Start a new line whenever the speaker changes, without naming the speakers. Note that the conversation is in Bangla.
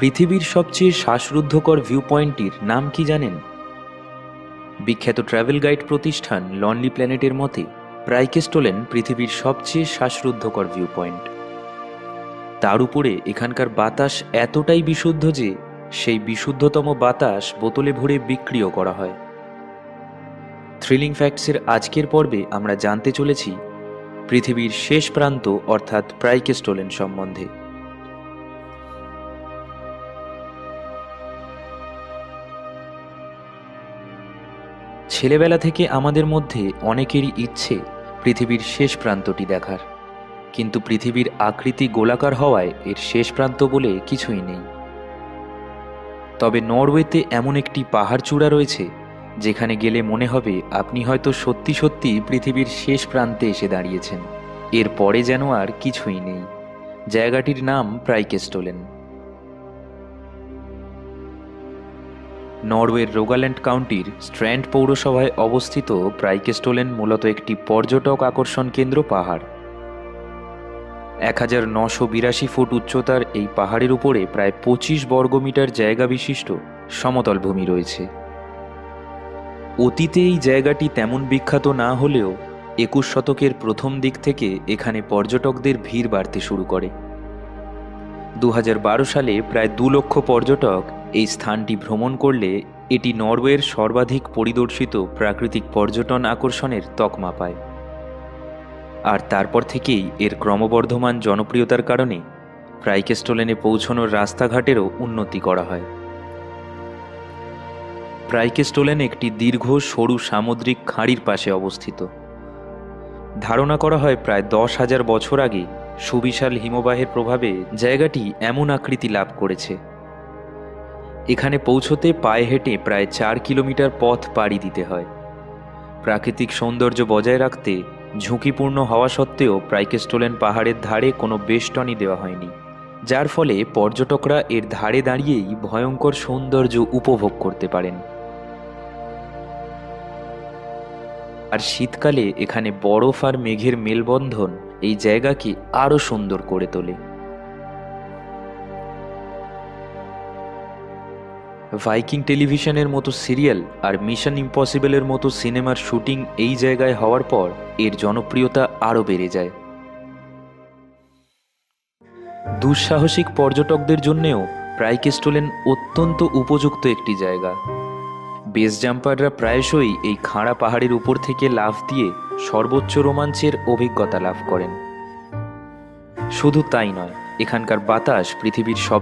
পৃথিবীর সবচেয়ে শ্বাসরুদ্ধকর ভিউ পয়েন্টটির নাম কি জানেন? বিখ্যাত ট্রাভেল গাইড প্রতিষ্ঠান লনলি প্ল্যানেটের মতে প্রাইকেস্টোলেন পৃথিবীর সবচেয়ে শ্বাসরুদ্ধকর ভিউ পয়েন্ট তার উপরে এখানকার বাতাস এতটাই বিশুদ্ধ যে, সেই বিশুদ্ধতম বাতাস বোতলে ভরে বিক্রিও করা হয়। থ্রিলিং ফ্যাক্টসের আজকের পর্বে আমরা জানতে চলেছি পৃথিবীর শেষ প্রান্ত, অর্থাৎ প্রাইকেস্টোলেন সম্বন্ধে। ছেলেবেলা থেকে আমাদের মধ্যে অনেকেরই ইচ্ছে পৃথিবীর শেষ প্রান্তটি দেখার। কিন্তু পৃথিবীর আকৃতি গোলাকার হওয়ায় এর শেষ প্রান্ত বলে কিছুই নেই। তবে নরওয়েতে এমন একটি পাহাড় চূড়া রয়েছে, যেখানে গেলে মনে হবে আপনি হয়তো সত্যি সত্যি পৃথিবীর শেষ প্রান্তে এসে দাঁড়িয়েছেন। এর পরে যেন আর কিছুই নেই। জায়গাটির নাম প্রাইকেস্টোলেন। নরওয়ের রোগাল্যান্ড কাউন্টির স্ট্র্যান্ড পৌরসভায় অবস্থিত প্রাইকেস্টোলেন মূলত একটি পর্যটক আকর্ষণ কেন্দ্র পাহাড়। এক হাজার নশো বিরাশি ফুট উচ্চতার এই পাহাড়ের উপরে প্রায় পঁচিশ বর্গমিটার জায়গা বিশিষ্ট সমতল ভূমি রয়েছে। অতীতে এই জায়গাটি তেমন বিখ্যাত না হলেও একুশ শতকের প্রথম দিক থেকে এখানে পর্যটকদের ভিড় বাড়তে শুরু করে। দু হাজার বারো সালে প্রায় দু লক্ষ পর্যটক এই স্থানটি ভ্রমণ করলে এটি নরওয়ের সর্বাধিক পরিদর্শিত প্রাকৃতিক পর্যটন আকর্ষণের তকমা পায়। আর তারপর থেকেই এর ক্রমবর্ধমান জনপ্রিয়তার কারণে প্রাইকেস্টোলেনে পৌঁছানোর রাস্তাঘাটেরও উন্নতি করা হয়। প্রাইকেস্টোলেন একটি দীর্ঘ, সরু, সামুদ্রিক খাঁড়ির পাশে অবস্থিত। ধারণা করা হয় প্রায় দশ হাজার বছর আগে সুবিশাল হিমবাহের প্রভাবে জায়গাটি এমন আকৃতি লাভ করেছে। এখানে পৌঁছতে পায়ে হেঁটে প্রায় চার কিলোমিটার পথ পাড়ি দিতে হয়। প্রাকৃতিক সৌন্দর্য বজায় রাখতে, ঝুঁকিপূর্ণ হওয়া সত্ত্বেও প্রাইকেস্টোলেন পাহাড়ের ধারে কোনো বেষ্টনী দেওয়া হয়নি, যার ফলে পর্যটকরা এর ধারে দাঁড়িয়েই ভয়ঙ্কর সৌন্দর্য উপভোগ করতে পারেন। আর শীতকালে এখানে বরফ আর মেঘের মেলবন্ধন এই জায়গাকে আরও সুন্দর করে তোলে। ভাইকিং টেলিভিশনের মতো সিরিয়াল আর মিশন ইম্পসিবলের মতো সিনেমার শুটিং এই জায়গায় হওয়ার পর এর জনপ্রিয়তা আরও বেড়ে যায়। দুঃসাহসিক পর্যটকদের জন্যেও প্রাইকেস্টোলেন অত্যন্ত উপযুক্ত একটি জায়গা। বেস জাম্পাররা প্রায়শই এই খাঁড়া পাহাড়ের উপর থেকে লাফ দিয়ে সর্বোচ্চ রোমাঞ্চের অভিজ্ঞতা লাভ করেন। শুধু তাই নয়, এখানকার বাতাস পৃথিবীর সব